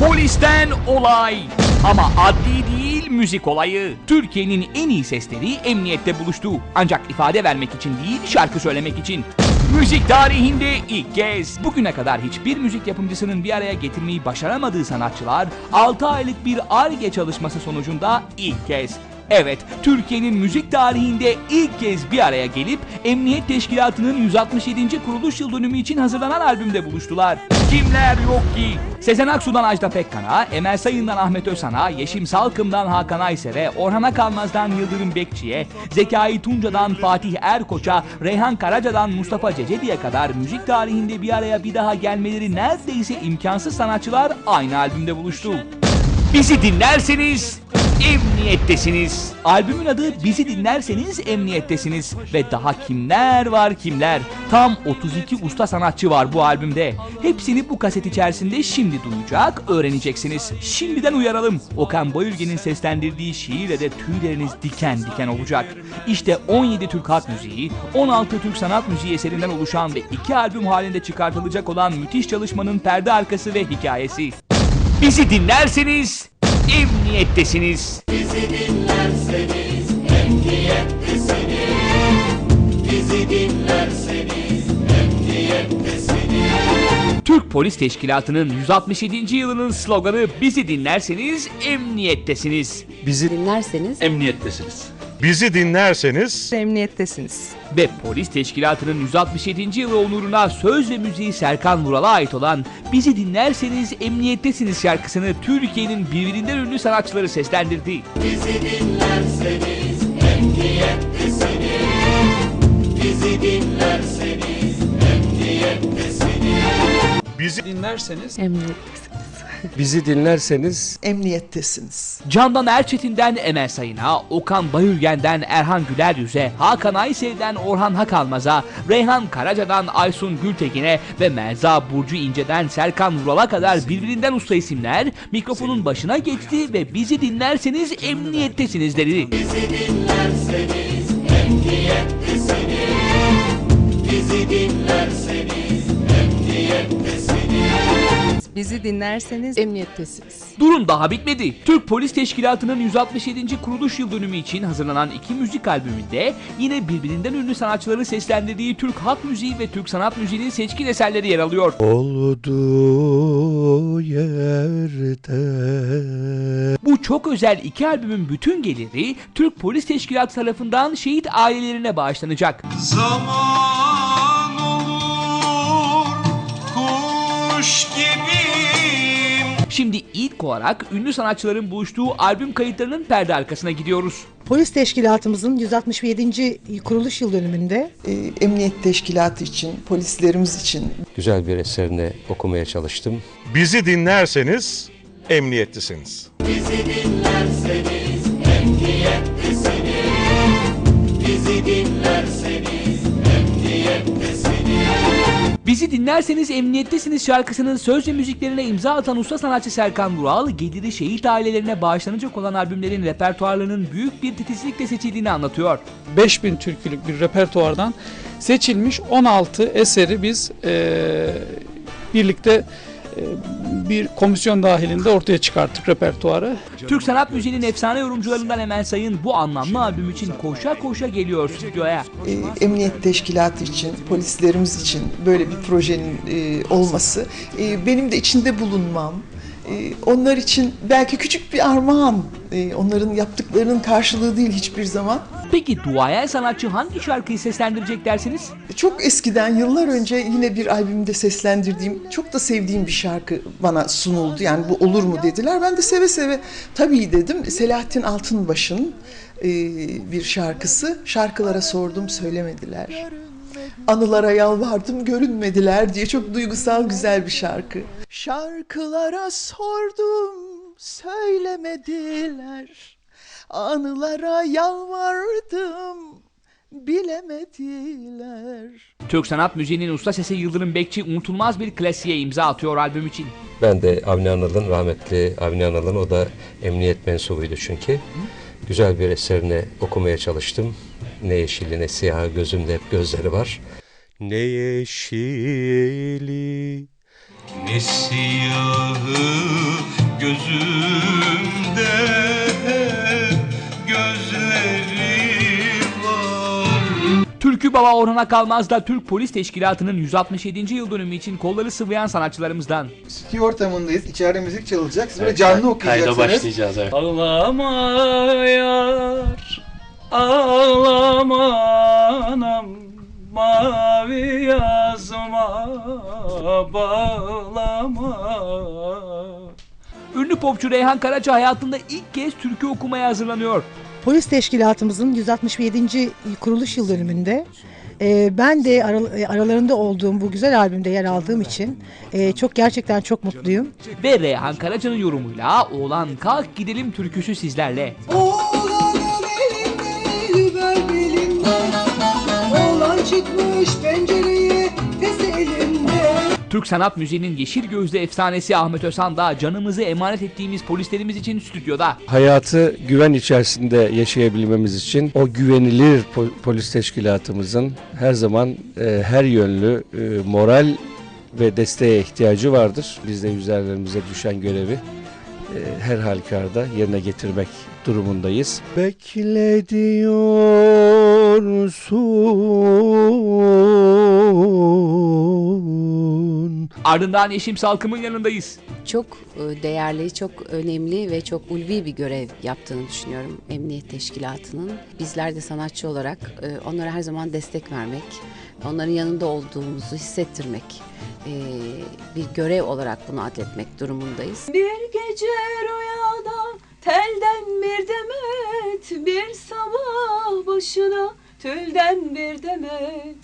Polisten olay. Ama adli değil müzik olayı. Türkiye'nin en iyi sesleri emniyette buluştu. Ancak ifade vermek için değil şarkı söylemek için. Müzik tarihinde ilk kez. Bugüne kadar hiçbir müzik yapımcısının bir araya getirmeyi başaramadığı sanatçılar 6 aylık bir ARGE çalışması sonucunda ilk kez Evet, Türkiye'nin müzik tarihinde ilk kez bir araya gelip Emniyet Teşkilatı'nın 167. kuruluş yıl dönümü için hazırlanan albümde buluştular. Kimler yok ki? Sezen Aksu'dan Ajda Pekkan'a, Emel Sayın'dan Ahmet Özhan'a, Yeşim Salkım'dan Hakan Ayser'e, Orhan Akalmaz'dan Yıldırım Bekçi'ye, Zekai Tunca'dan Fatih Erkoç'a, Reyhan Karaca'dan Mustafa Ceceli'ye kadar müzik tarihinde bir araya bir daha gelmeleri neredeyse imkansız sanatçılar aynı albümde buluştu. Bizi dinlerseniz emniyettesiniz. Albümün adı Bizi dinlerseniz emniyettesiniz ve daha kimler var kimler. Tam 32 usta sanatçı var bu albümde. Hepsini bu kaset içerisinde şimdi duyacak, öğreneceksiniz. Şimdiden uyaralım. Okan Bayülgen'in seslendirdiği şiirle de tüyleriniz diken diken olacak. İşte 17 Türk halk müziği, 16 Türk sanat müziği eserinden oluşan ve iki albüm halinde çıkartılacak olan müthiş çalışmanın perde arkası ve hikayesi. Bizi dinlerseniz emniyettesiniz. Bizi dinlerseniz emniyettesiniz Bizi dinlerseniz emniyettesiniz Türk Polis Teşkilatı'nın 167. yılının sloganı Bizi dinlerseniz emniyettesiniz. Bizi dinlerseniz emniyettesiniz. Bizi dinlerseniz emniyettesiniz. Ve Polis Teşkilatı'nın 167. yılı onuruna söz ve müziği Serkan Vural'a ait olan Bizi dinlerseniz emniyettesiniz şarkısını Türkiye'nin birbirinden ünlü sanatçıları seslendirdi. Bizi dinlerseniz emniyettesiniz Bizi dinlerseniz emniyettesiniz bizi Dinlerseniz Emniyettesiniz. Bizi dinlerseniz emniyettesiniz. Candan Erçetin'den Emel Sayın'a, Okan Bayülgen'den Erhan Güler Yüz'e, Hakan Aysel'den Orhan Hakalmaz'a, Reyhan Karaca'dan Aysun Gültekin'e ve Melza Burcu İnce'den Serkan Vural'a kadar birbirinden usta isimler mikrofonun başına geçti ve bizi dinlerseniz emniyettesiniz dedi. Bizi dinlerseniz emniyettesiniz Bizi dinlerseniz emniyettesiniz Bizi dinlerseniz emniyettesiniz. Durun daha bitmedi. Türk Polis Teşkilatı'nın 167. kuruluş yıl dönümü için hazırlanan iki müzik albümünde yine birbirinden ünlü sanatçıların seslendirdiği Türk halk müziği ve Türk sanat müziğinin seçkin eserleri yer alıyor. olduğu yerde Bu çok özel iki albümün bütün geliri Türk Polis Teşkilatı tarafından şehit ailelerine bağışlanacak. Zaman Şimdi ilk olarak ünlü sanatçıların buluştuğu albüm kayıtlarının perde arkasına gidiyoruz. Polis teşkilatımızın 167. kuruluş yıl dönümünde e, emniyet teşkilatı için, polislerimiz için güzel bir eserini okumaya çalıştım. bizi dinlerseniz emniyetlisiniz. Bizi dinlerseniz emniyettesiniz Bizi dinlerseniz Bizi dinlerseniz emniyettesiniz şarkısının söz ve müziklerine imza atan usta sanatçı Serkan Vural, geliri şehit ailelerine bağışlanacak olan albümlerin repertuarlarının büyük bir titizlikle seçildiğini anlatıyor. 5000 türkülük bir repertuardan seçilmiş 16 eseri biz eee, birlikte bir komisyon dahilinde ortaya çıkarttık repertuarı. Türk sanat müziğinin efsane yorumcularından Emel Sayın bu anlamlı albüm için koşa koşa geliyor stüdyoya. e, emniyet teşkilatı için, polislerimiz için böyle bir projenin e, olması, e, benim de içinde bulunmam, onlar için belki küçük bir armağan, onların yaptıklarının karşılığı değil hiçbir zaman. Peki duayen sanatçı hangi şarkıyı seslendirecek dersiniz? Çok eskiden, yıllar önce yine bir albümde seslendirdiğim, çok da sevdiğim bir şarkı bana sunuldu. Yani bu olur mu dediler. Ben de seve seve tabii dedim. Selahattin Altınbaş'ın e, bir şarkısı. Şarkılara sordum, söylemediler. Anılara yalvardım, görünmediler diye çok duygusal güzel bir şarkı. Şarkılara sordum, söylemediler. Anılara yalvardım, bilemediler. Türk sanat müziğinin usta sesi Yıldırım Bekçi unutulmaz bir klasiğe imza atıyor albüm için. Ben de Avni Anıl'ın, rahmetli Avni Anıl'ın, o da emniyet mensubuydu çünkü. Güzel bir eserini okumaya çalıştım. Ne yeşili ne siyahı gözümde hep gözleri var. Ne yeşili Ne siyahı Baba Orhan Akalmaz da Türk Polis Teşkilatı'nın 167. yıl dönümü için kolları sıvayan sanatçılarımızdan. Stüdyo ortamındayız. İçeride müzik çalacak. Siz böyle canlı okuyacaksınız. Kayda başlayacağız evet. Ağlama yar, ağlama anam, mavi yazma bağlama. Ünlü popçu Reyhan Karaca hayatında ilk kez türkü okumaya hazırlanıyor. Polis teşkilatımızın 167. kuruluş yıl dönümünde e, ben de ara- e, aralarında olduğum bu güzel albümde yer aldığım için e, çok gerçekten çok mutluyum. Ve Reyhan Karaca'nın yorumuyla Oğlan Kalk Gidelim türküsü sizlerle. Oğlan çıkmış pencereye Türk sanat müziğinin yeşil gözlü efsanesi Ahmet Özhan da canımızı emanet ettiğimiz polislerimiz için stüdyoda. Hayatı güven içerisinde yaşayabilmemiz için o güvenilir po- polis teşkilatımızın her zaman e, her yönlü e, moral ve desteğe ihtiyacı vardır. Biz de üzerlerimize düşen görevi e, her halükarda yerine getirmek durumundayız. Beklediyorsun. Ardından Yeşim Salkım'ın yanındayız. çok e, değerli, çok önemli ve çok ulvi bir görev yaptığını düşünüyorum Emniyet Teşkilatı'nın. Bizler de sanatçı olarak e, onlara her zaman destek vermek, onların yanında olduğumuzu hissettirmek e, bir görev olarak bunu adletmek durumundayız. Bir gece rüyada telden bir demet Bir sabah başına tülden bir demet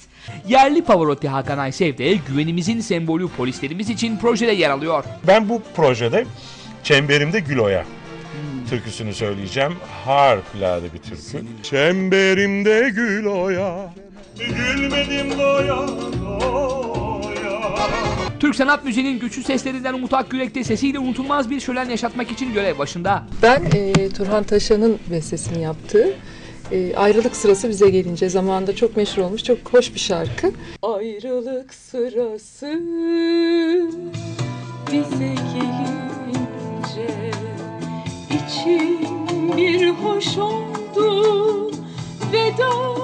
Yerli Pavarotti Hakan Aysev de güvenimizin sembolü polislerimiz için projede yer alıyor. Ben bu projede Çemberimde Gül Oya türküsünü söyleyeceğim. Harikulade bir türkü. Çemberimde gül oya, gülmedim doya doya. Türk sanat müziğinin güçlü seslerinden Umut Akgürek de sesiyle unutulmaz bir şölen yaşatmak için görev başında. Ben e, Turhan Taşan'ın bestesini yaptığı e, ayrılık sırası bize gelince zamanında çok meşhur olmuş, çok hoş bir şarkı. Ayrılık sırası bize gelince içim bir hoş oldu veda.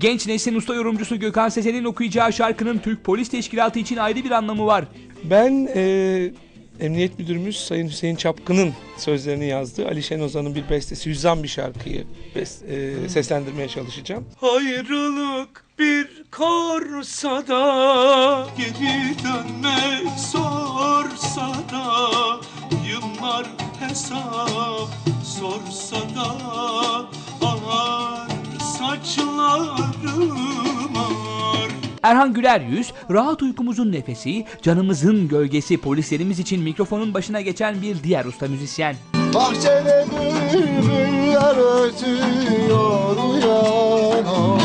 Genç neslin usta yorumcusu Gökhan Sezen'in okuyacağı şarkının Türk Polis Teşkilatı için ayrı bir anlamı var. Ben e, Emniyet Müdürümüz Sayın Hüseyin Çapkın'ın sözlerini yazdığı Ali Şen Ozan'ın bir bestesi Yüzden bir şarkıyı bes- e, seslendirmeye çalışacağım. Ayrılık bir korsa da Geri dönmek sorsa da Yıllar hesap sorsa da Erhan Güler Yüz, rahat uykumuzun nefesi, canımızın gölgesi polislerimiz için mikrofonun başına geçen bir diğer usta müzisyen. Bahçede bülbüller ötüyor uyan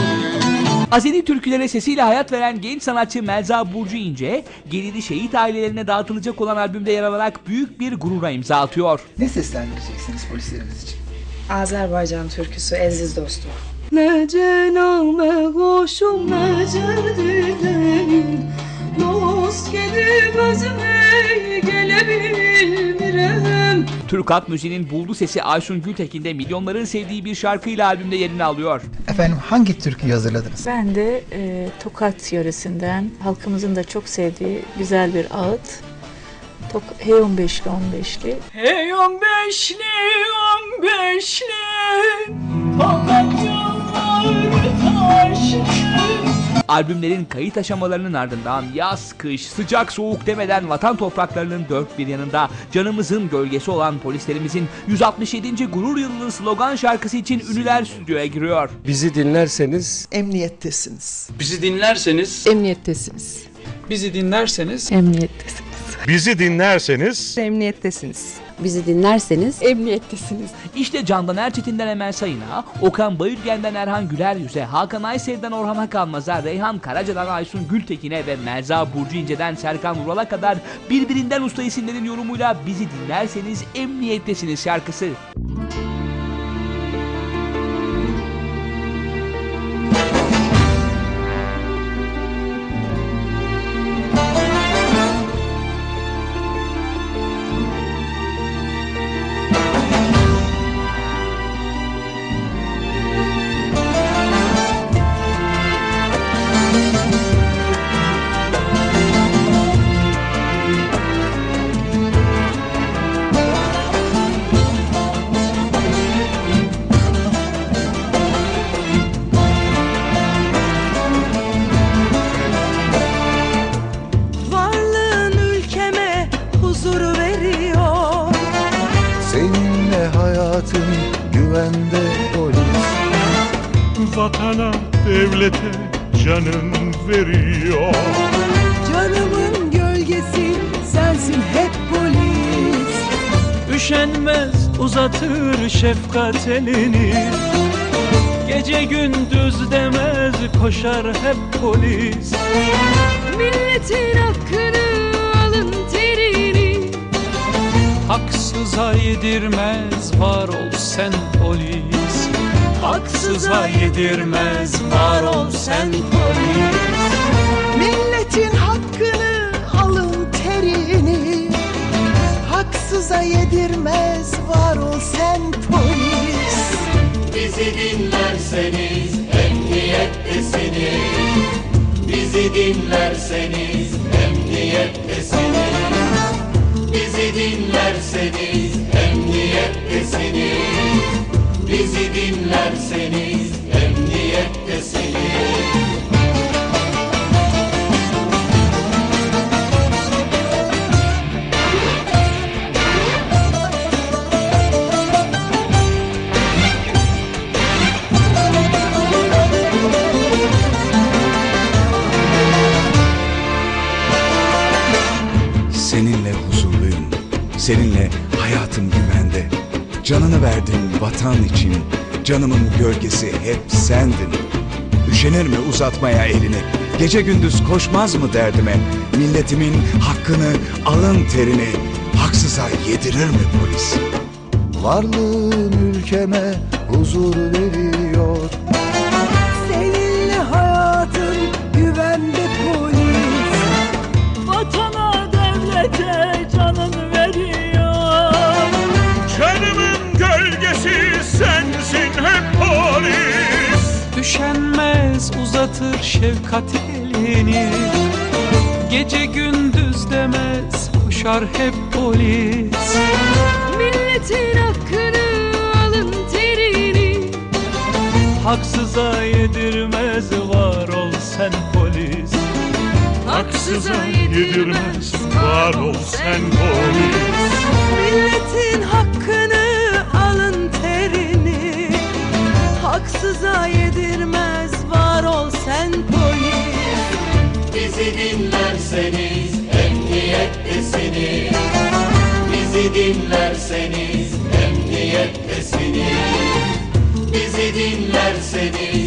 Azeri türkülere sesiyle hayat veren genç sanatçı Melza Burcu İnce, geliri şehit ailelerine dağıtılacak olan albümde yer alarak büyük bir gurura imza atıyor. Ne seslendireceksiniz polislerimiz için? Azerbaycan türküsü Aziz Dostum. Ne cename koşum ne cerdilerim Dost gelip özüme gelebilmirem Türk halk müziğinin buldu sesi Aysun Gültekin de milyonların sevdiği bir şarkıyla albümde yerini alıyor. Efendim hangi türküyü hazırladınız? Ben de e, Tokat yöresinden halkımızın da çok sevdiği güzel bir ağıt. Tok Hey 15'li 15'li. Hey on beşli on Albümlerin kayıt aşamalarının ardından yaz, kış, sıcak, soğuk demeden vatan topraklarının dört bir yanında canımızın gölgesi olan polislerimizin 167. gurur yılının slogan şarkısı için ünlüler stüdyoya giriyor. Bizi dinlerseniz Emniyettesiniz. bizi dinlerseniz Emniyettesiniz. Bizi dinlerseniz Emniyettesiniz. Bizi dinlerseniz Emniyettesiniz. Bizi dinlerseniz Emniyettesiniz. İşte Candan Erçetin'den Emel Sayın'a, Okan Bayülgen'den Erhan Güler Yüz'e, Hakan Aysev'den Orhan Akalmaz'a, Reyhan Karaca'dan Aysun Gültekin'e ve Melza Burcu İnce'den Serkan Vural'a kadar birbirinden usta isimlerin yorumuyla bizi dinlerseniz emniyettesiniz şarkısı. Veriyor. Canımın gölgesi sensin hep polis. Üşenmez uzatır şefkat elini. Gece gündüz demez koşar hep polis. Milletin hakkını alın terini. Haksıza yedirmez var ol sen polis. Haksıza yedirmez var ol sen polis Haksıza yedirmez var ol sen polis. Bizi dinlerseniz emniyettesiniz Bizi dinlerseniz emniyettesiniz Bizi dinlerseniz emniyettesiniz Bizi dinlerseniz Seninle huzurluyum. Seninle hayatım güvende. Canını verdin vatan için. Canımın gölgesi hep sendin. Üşenir mi uzatmaya elini? Gece gündüz koşmaz mı derdime? Milletimin hakkını, alın terini haksıza yedirir mi polis? Varlığın ülkeme huzur veriyor uzatır şefkat elini. Gece gündüz demez koşar hep polis. Milletin hakkını alın terini. Haksıza yedirmez var ol sen polis. Haksıza yedirmez var ol sen polis. Milletin hakkını alın terini. Haksıza yedirmez var ol sen polis. Bizi dinlerseniz emniyettesiniz Bizi dinlerseniz emniyettesiniz Bizi dinlerseniz